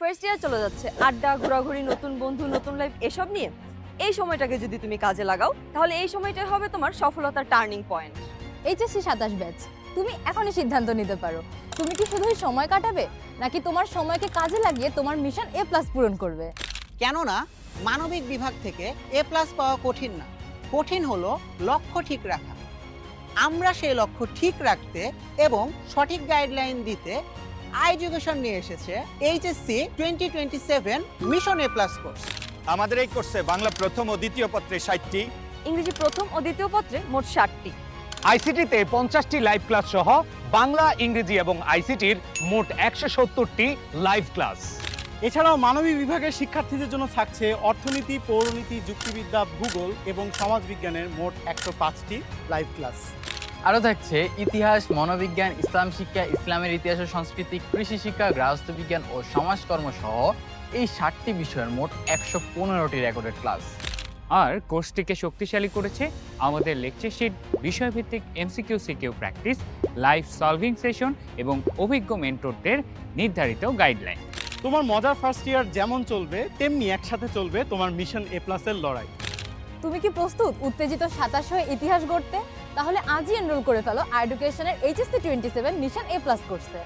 First year চলে যাচ্ছে। আড্ডা ঘোরাঘুরি নতুন বন্ধু নতুন লাইফ এসব নিয়ে এই সময়টাকে যদি তুমি কাজে লাগাও তাহলে এই সময়টাই হবে তোমার সফলতার টার্নিং পয়েন্ট এইচএসসি সাতাশ ব্যাচ। তুমি এখনই সিদ্ধান্ত নিতে পারো। তুমি কি শুধুই সময় কাটাবে নাকি তোমার সময়কে কাজে লাগিয়ে তোমার মিশন এ প্লাস পূরণ করবে? কেননা মানবিক বিভাগ থেকে এ প্লাস পাওয়া কঠিন না। কঠিন হলো লক্ষ্য ঠিক রাখা। আমরা সেই লক্ষ্য ঠিক রাখতে এবং সঠিক গাইডলাইন দিতে এডুকেশন নিয়ে এসেছে HSC twenty twenty seven mission A plus course আমাদের এই কোর্সে বাংলা প্রথম ও দ্বিতীয় পত্রে ষাটটি। ইংরেজি প্রথম ও দ্বিতীয় পত্রে মোট ষাটটি। আইসিটিতে পঞ্চাশটি লাইভ ক্লাস সহ বাংলা ইংরেজি এবং আইসিটির মোট একশো সত্তরটি লাইভ ক্লাস এছাড়াও মানবিক বিভাগের শিক্ষার্থীদের জন্য থাকছে অর্থনীতি পৌরনীতি যুক্তিবিদ্যা ভূগোল এবং সমাজবিজ্ঞানের মোট একশো পাঁচটি লাইভ ক্লাস আরও থাকছে ইতিহাস মনোবিজ্ঞান ইসলাম শিক্ষা ইসলামের ইতিহাস ও সংস্কৃতি কৃষি শিক্ষা গৃহস্থ বিজ্ঞান ও সমাজকর্ম সহ এই ষাটটি বিষয়ের মোট একশো পনেরোটি রেকর্ডেড ক্লাস। আর কোর্সটিকে শক্তিশালী করেছে আমাদের লেকচার শিট বিষয়ভিত্তিক MCQ CQ practice live solving session এবং অভিজ্ঞ মেন্টরদের নির্ধারিত গাইডলাইন। তোমার মজার ফার্স্ট ইয়ার যেমন চলবে তেমনি একসাথে চলবে তোমার মিশন এ প্লাসের লড়াই। তুমি কি প্রস্তুত উত্তেজিত সাতাশ হয়ে ইতিহাস গড়তে? তাহলে আজই এনরোল করে ফেলো আর এডুকেশনের HSC twenty seven mission A plus কোর্সে